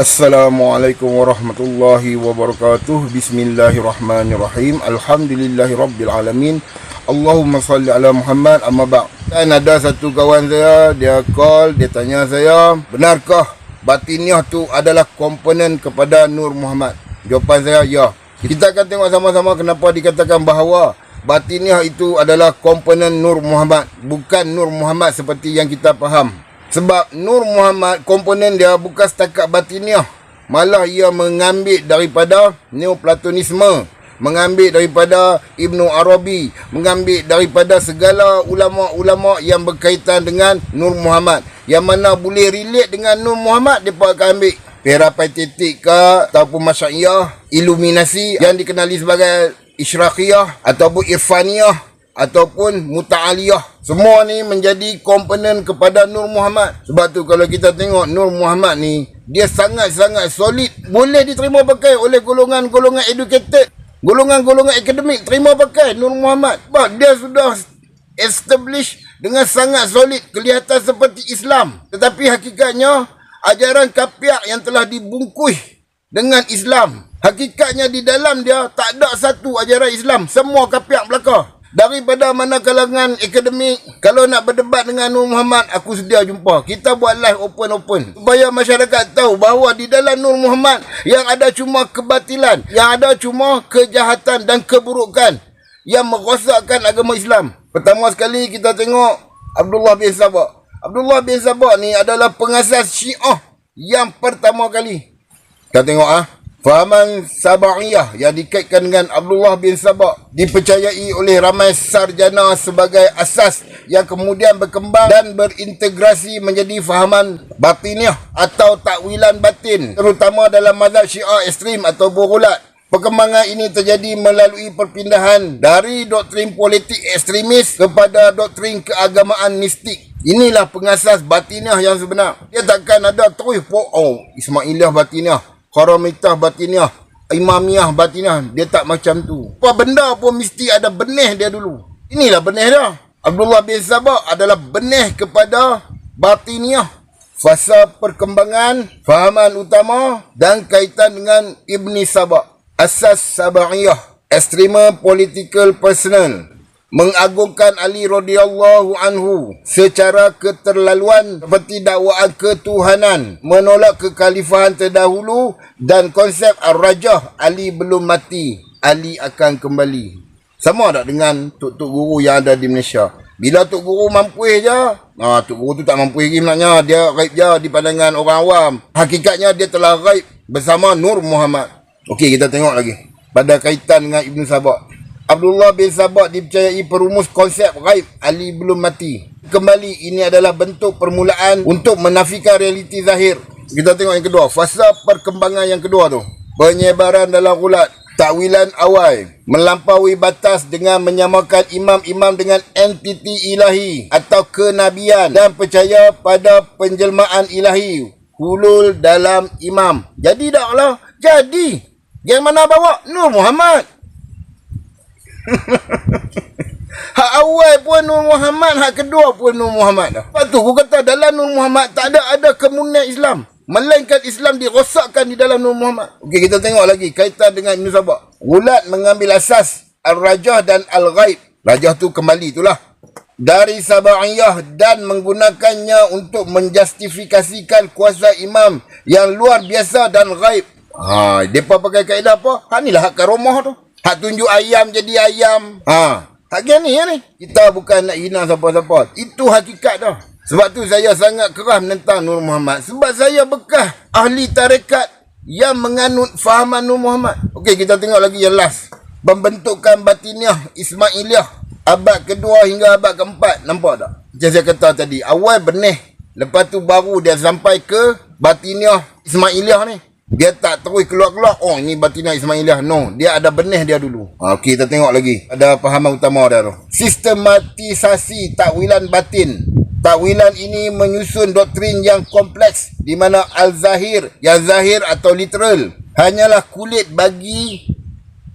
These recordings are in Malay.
Assalamualaikum warahmatullahi wabarakatuh. Bismillahirrahmanirrahim. Alhamdulillahi rabbil alamin. Allahumma salli ala Muhammad. Amma ba' Dan ada satu kawan saya Dia call, dia tanya saya Benarkah batiniah tu adalah komponen kepada Nur Muhammad? Jawapan saya, ya. Kita akan tengok sama-sama kenapa dikatakan bahawa Batiniah itu adalah komponen Nur Muhammad Bukan Nur Muhammad seperti yang kita faham sebab Nur Muhammad komponen dia bukan setakat batiniah. Malah ia mengambil daripada Neoplatonisme. Mengambil daripada Ibnu Arabi. Mengambil daripada segala ulama-ulama yang berkaitan dengan Nur Muhammad. Yang mana boleh relate dengan Nur Muhammad, mereka akan ambil. Perapaitetik ke ataupun masyaiyah, iluminasi yang dikenali sebagai Isyraqiyah ataupun Irfaniyah ataupun muta'aliyah. Semua ni menjadi komponen kepada Nur Muhammad. Sebab tu kalau kita tengok Nur Muhammad ni, dia sangat-sangat solid. Boleh diterima pakai oleh golongan-golongan educated. Golongan-golongan akademik terima pakai Nur Muhammad. Sebab dia sudah establish dengan sangat solid. Kelihatan seperti Islam. Tetapi hakikatnya, ajaran kapiak yang telah dibungkus dengan Islam. Hakikatnya di dalam dia tak ada satu ajaran Islam. Semua kapiak belakang. Daripada mana kalangan akademik Kalau nak berdebat dengan Nur Muhammad Aku sedia jumpa. Kita buat live open-open Supaya masyarakat tahu bahawa di dalam Nur Muhammad Yang ada cuma kebatilan Yang ada cuma kejahatan dan keburukan Yang merosakkan agama Islam. Pertama sekali kita tengok Abdullah bin Sabah Abdullah bin Sabah ni adalah pengasas syiah Yang pertama kali. Kita tengok ah Fahaman Saba'iyah yang dikaitkan dengan Abdullah bin Sabah dipercayai oleh ramai sarjana sebagai asas yang kemudian berkembang dan berintegrasi menjadi fahaman batiniah atau takwilan batin terutama dalam mazhab syiah ekstrim atau burulat. Perkembangan ini terjadi melalui perpindahan dari doktrin politik ekstremis kepada doktrin keagamaan mistik. Inilah pengasas batiniah yang sebenar. Dia takkan ada terus, oh, Ismailiyah batiniah. Karamitah batiniah, imamiah batiniah, dia tak macam tu. Apa benda pun mesti ada benih dia dulu. Inilah benih dia. Abdullah bin Sabah adalah benih kepada batiniah. Fasa perkembangan, fahaman utama dan kaitan dengan Ibni Sabah. Asas Sabahiyah, Extreme Political Personal mengagungkan Ali radhiyallahu anhu secara keterlaluan seperti dakwaan ketuhanan menolak kekhalifahan terdahulu dan konsep ar-rajah Ali belum mati Ali akan kembali. Sama tak dengan tok-tok guru yang ada di Malaysia? Bila tok guru mampu je ah tok guru tu tak mampu lagi maknanya dia gaib je di pandangan orang awam. Hakikatnya dia telah gaib bersama Nur Muhammad. Okey kita tengok lagi. Pada kaitan dengan Ibn Sabah Abdullah bin Sabah dipercayai perumus konsep gaib Ali belum mati. Kembali ini adalah bentuk permulaan untuk menafikan realiti zahir. Kita tengok yang kedua, fasa perkembangan yang kedua tu. Penyebaran dalam ulat, takwilan awal, melampaui batas dengan menyamakan imam-imam dengan entiti ilahi atau kenabian dan percaya pada penjelmaan ilahi. Hulul dalam imam. Jadi taklah, jadi. Yang mana bawa? Nur Muhammad. hak awal pun Nur Muhammad, hak kedua pun Nur Muhammad. Lepas tu aku kata dalam Nur Muhammad tak ada ada kemunian Islam. Melainkan Islam dirosakkan di dalam Nur Muhammad. Okey kita tengok lagi kaitan dengan Ibn Sabah. Ulat mengambil asas Al-Rajah dan Al-Ghaib. Rajah tu kembali itulah. Dari Sabahiyah dan menggunakannya untuk menjustifikasikan kuasa imam yang luar biasa dan ghaib. Ha, depa pakai kaedah apa? Ha inilah hak karomah tu. Hak tunjuk ayam jadi ayam. Ha. Hak ni ya ni. Kita bukan nak hina siapa-siapa. Itu hakikat dah. Sebab tu saya sangat keras menentang Nur Muhammad. Sebab saya bekas ahli tarekat yang menganut fahaman Nur Muhammad. Okey, kita tengok lagi yang last. Pembentukan batiniah Ismailiyah. Abad kedua hingga abad keempat. Nampak tak? Macam saya kata tadi. Awal benih. Lepas tu baru dia sampai ke batiniah Ismailiyah ni. Dia tak terus keluar-keluar. Oh, ini batinah Ismailiyah. No, dia ada benih dia dulu. Okey, kita tengok lagi. Ada pahaman utama dia tu. Sistematisasi takwilan batin. Takwilan ini menyusun doktrin yang kompleks di mana al-zahir, yang zahir atau literal, hanyalah kulit bagi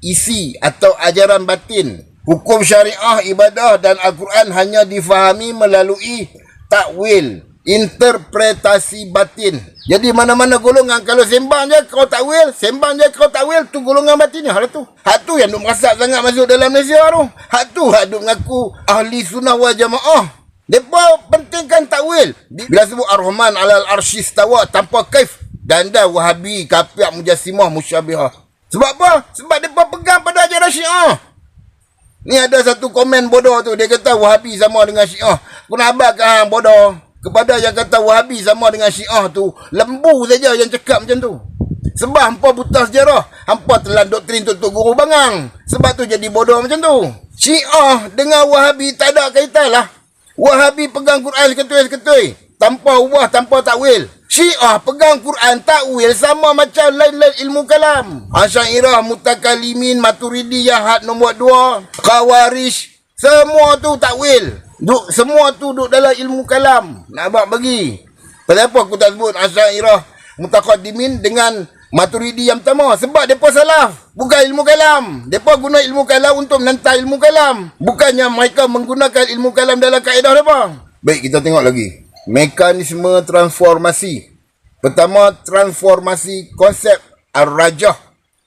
isi atau ajaran batin. Hukum syariah, ibadah dan Al-Quran hanya difahami melalui takwil interpretasi batin. Jadi mana-mana golongan kalau sembang je kau takwil, sembang je kau takwil tu golongan batin hal tu. Hak tu yang duk merasak sangat masuk dalam Malaysia tu. Hak tu hak duk mengaku ahli sunnah wal jamaah. Depa pentingkan takwil. Bila sebut Ar-Rahman alal arsyis tawa tanpa kaif dan Wahabi, kafir, mujassimah, musyabihah. Sebab apa? Sebab depa pegang pada ajaran Syiah. Ni ada satu komen bodoh tu dia kata Wahabi sama dengan Syiah. Kuna abad kan bodoh kepada yang kata Wahabi sama dengan Syiah tu lembu saja yang cakap macam tu. Sebab hampa buta sejarah hampa telah doktrin tok guru bangang. Sebab tu jadi bodoh macam tu. Syiah dengan Wahabi tak ada kaitan lah. Wahabi pegang Quran seketui-seketui tanpa ubah tanpa takwil. Syiah pegang Quran takwil sama macam lain-lain ilmu kalam. Asyairah mutakalimin maturidiyah had nombor 2 Khawarij semua tu takwil Duk semua tu duk dalam ilmu kalam. Nak buat bagi. Kenapa aku tak sebut Asy'ariyah mutaqaddimin dengan Maturidi yang pertama sebab depa salah. Bukan ilmu kalam. Depa guna ilmu kalam untuk menentang ilmu kalam. Bukannya mereka menggunakan ilmu kalam dalam kaedah depa. Baik, kita tengok lagi. Mekanisme transformasi. Pertama, transformasi konsep ar-rajah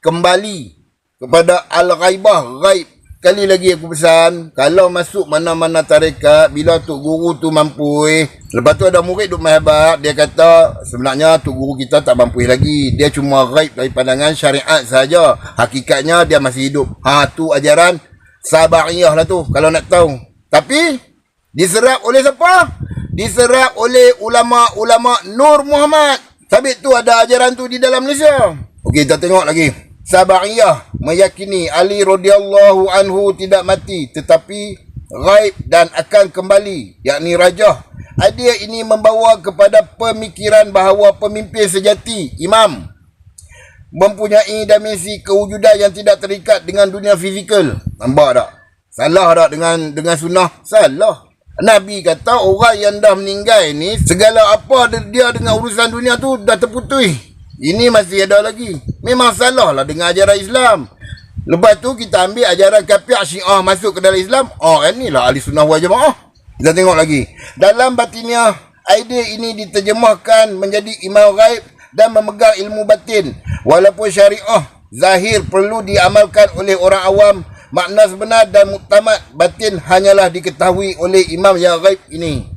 kembali kepada al-ghaibah, ghaib Kali lagi aku pesan, kalau masuk mana-mana tarekat, bila Tok Guru tu mampu eh. Lepas tu ada murid duk mahabat, dia kata sebenarnya Tok Guru kita tak mampu lagi. Dia cuma raib dari pandangan syariat saja. Hakikatnya dia masih hidup. Ha tu ajaran sabariyah lah tu, kalau nak tahu. Tapi, diserap oleh siapa? Diserap oleh ulama-ulama Nur Muhammad. Sabit tu ada ajaran tu di dalam Malaysia. Okey, kita tengok lagi. Sabariyah meyakini Ali radhiyallahu anhu tidak mati tetapi gaib dan akan kembali yakni rajah. Idea ini membawa kepada pemikiran bahawa pemimpin sejati imam mempunyai dimensi kewujudan yang tidak terikat dengan dunia fizikal. Nampak tak? Salah tak dengan dengan sunnah? Salah. Nabi kata orang yang dah meninggal ni segala apa dia dengan urusan dunia tu dah terputus. Ini masih ada lagi. Memang salah lah dengan ajaran Islam. Lepas tu kita ambil ajaran kafir syiah masuk ke dalam Islam. Oh inilah ahli sunnah wal jamaah. Kita tengok lagi. Dalam batiniah, idea ini diterjemahkan menjadi imam gaib dan memegang ilmu batin. Walaupun syariah zahir perlu diamalkan oleh orang awam, makna sebenar dan muktamad batin hanyalah diketahui oleh imam yang gaib ini.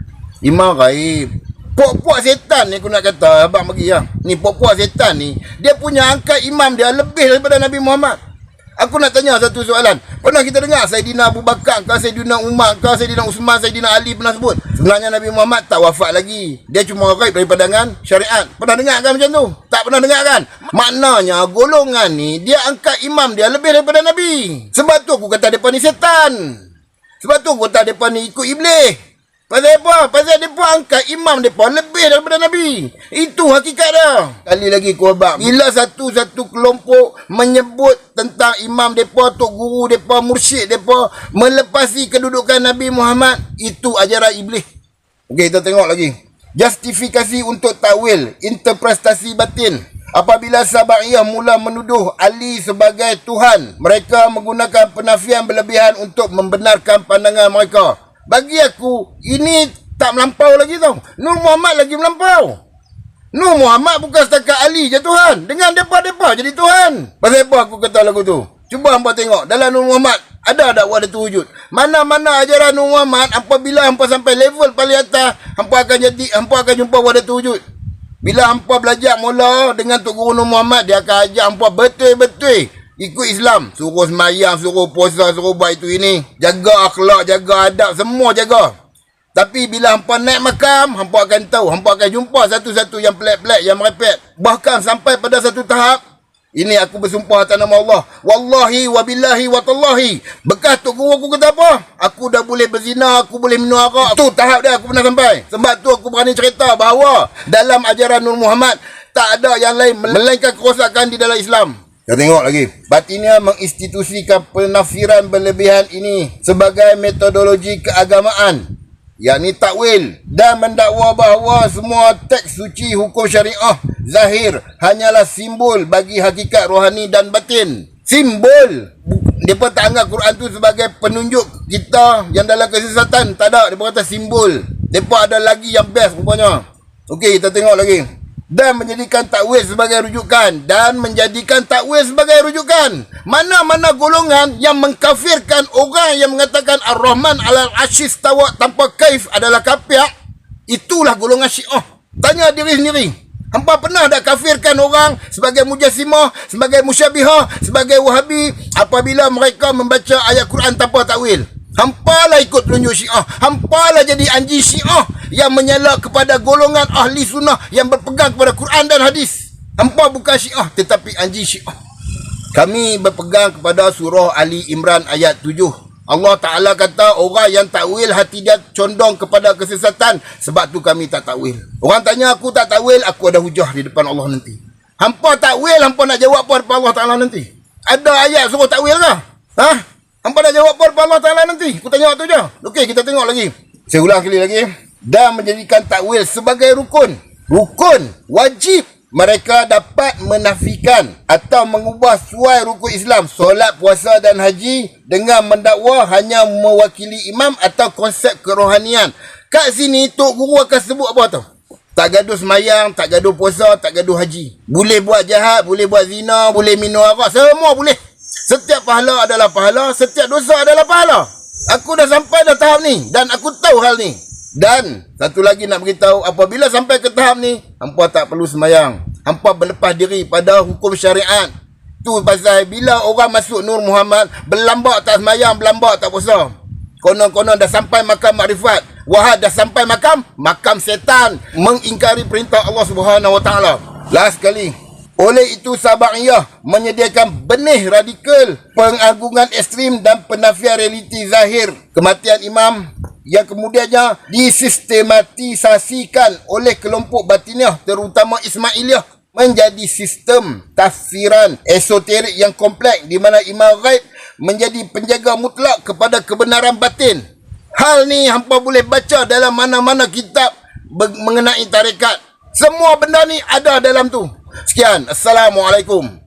Imam gaib. Puak-puak setan ni aku nak kata abang bagi ya. Ni puak-puak setan ni dia punya angkat imam dia lebih daripada Nabi Muhammad. Aku nak tanya satu soalan. Pernah kita dengar Saidina Abu Bakar ke Saidina Umar ke Saidina Usman, Saidina Ali pernah sebut? Sebenarnya Nabi Muhammad tak wafat lagi. Dia cuma gaib dari pandangan syariat. Pernah dengar kan macam tu? Tak pernah dengar kan? Maknanya golongan ni dia angkat imam dia lebih daripada Nabi. Sebab tu aku kata depa ni setan. Sebab tu aku kata depa ni ikut iblis. Pasal apa? Pasal mereka angkat imam mereka lebih daripada Nabi. Itu hakikat dia. Kali lagi kuabak. Bila satu-satu kelompok menyebut tentang imam mereka, tok guru mereka, mursyid mereka, melepasi kedudukan Nabi Muhammad, itu ajaran iblis. Okey, kita tengok lagi. Justifikasi untuk takwil, interpretasi batin. Apabila Sabaiyah mula menuduh Ali sebagai Tuhan, mereka menggunakan penafian berlebihan untuk membenarkan pandangan mereka. Bagi aku ini tak melampau lagi tau. Nur Muhammad lagi melampau. Nur Muhammad bukan setakat Ali je Tuhan. Dengan depa-depa jadi Tuhan. Pasal apa aku kata lagu tu? Cuba hangpa tengok dalam Nur Muhammad ada dakwah dia wujud. Mana-mana ajaran Nur Muhammad apabila hangpa sampai level paling atas, hangpa akan jadi hangpa akan jumpa wadah wujud. Bila hangpa belajar mula dengan Tok Guru Nur Muhammad, dia akan ajar hangpa betul-betul ikut Islam. Suruh semayang suruh puasa suruh buat itu ini. Jaga akhlak jaga adab. Semua jaga. Tapi bila hampa naik makam hampa akan tahu. Hampa akan jumpa satu-satu yang pelik-pelik yang merepek. Bahkan sampai pada satu tahap ini aku bersumpah atas nama Allah. Wallahi wabillahi watallahi bekas tok guru aku kata apa? Aku dah boleh berzina aku boleh minum arak. Tu tahap dia aku pernah sampai. Sebab tu aku berani cerita bahawa dalam ajaran Nur Muhammad tak ada yang lain melainkan kerosakan di dalam Islam kita tengok lagi. Batinnya menginstitusikan penafiran berlebihan ini sebagai metodologi keagamaan. Yakni takwil. Dan mendakwa bahawa semua teks suci hukum syariah zahir hanyalah simbol bagi hakikat rohani dan batin. Simbol. Mereka tak anggap Quran tu sebagai penunjuk kita yang dalam kesesatan. Tak ada. Mereka kata simbol. Mereka ada lagi yang best rupanya. Okey, kita tengok lagi. Dan menjadikan takwil sebagai rujukan. Dan menjadikan takwil sebagai rujukan. Mana-mana golongan yang mengkafirkan orang yang mengatakan Ar-Rahman alal asyis tawa tanpa kaif adalah kafir. Itulah golongan syiah. Tanya diri sendiri. Hampa pernah dah kafirkan orang sebagai mujassimah, sebagai musyabihah, sebagai wahabi apabila mereka membaca ayat Quran tanpa takwil. Hampa lah ikut penunjuk syiah. Hampa lah jadi anji syiah yang menyala kepada golongan ahli sunnah yang berpegang kepada Quran dan hadis. Hampa bukan syiah tetapi anji syiah. Kami berpegang kepada surah Ali Imran ayat 7. Allah Ta'ala kata orang yang takwil hati dia condong kepada kesesatan. Sebab tu kami tak takwil. Orang tanya aku tak takwil, aku ada hujah di depan Allah nanti. Hampa takwil, hampa nak jawab apa depan Allah Ta'ala nanti? Ada ayat suruh takwil ke? Ha? Hampa nak jawab depan Allah Ta'ala nanti? Aku tanya waktu je. Okey, kita tengok lagi. Saya ulang kali lagi. Dan menjadikan takwil sebagai rukun. Rukun. Wajib mereka dapat menafikan atau mengubah suai rukun Islam, solat, puasa dan haji dengan mendakwa hanya mewakili imam atau konsep kerohanian. Kat sini Tok Guru akan sebut apa tu? Tak gaduh semayang, tak gaduh puasa, tak gaduh haji. Boleh buat jahat, boleh buat zina, boleh minum arak, semua boleh. Setiap pahala adalah pahala, setiap dosa adalah pahala. Aku dah sampai dah tahap ni dan aku tahu hal ni. Dan satu lagi nak beritahu apabila sampai ke tahap ni hampa tak perlu semayang. Hampa berlepas diri pada hukum syariat. Tu pasal bila orang masuk Nur Muhammad berlambak tak semayang, berlambak tak puasa. Konon-konon dah sampai makam makrifat. Wahad dah sampai makam makam setan mengingkari perintah Allah Subhanahu Wa Taala. Last kali oleh itu Sabaiyah menyediakan benih radikal pengagungan ekstrim dan penafian realiti zahir kematian imam yang kemudiannya disistematisasikan oleh kelompok batiniah terutama Ismailiyah menjadi sistem tafsiran esoterik yang kompleks di mana imam ghaib menjadi penjaga mutlak kepada kebenaran batin. Hal ni hampa boleh baca dalam mana-mana kitab mengenai tarekat. Semua benda ni ada dalam tu. Sekian. Assalamualaikum.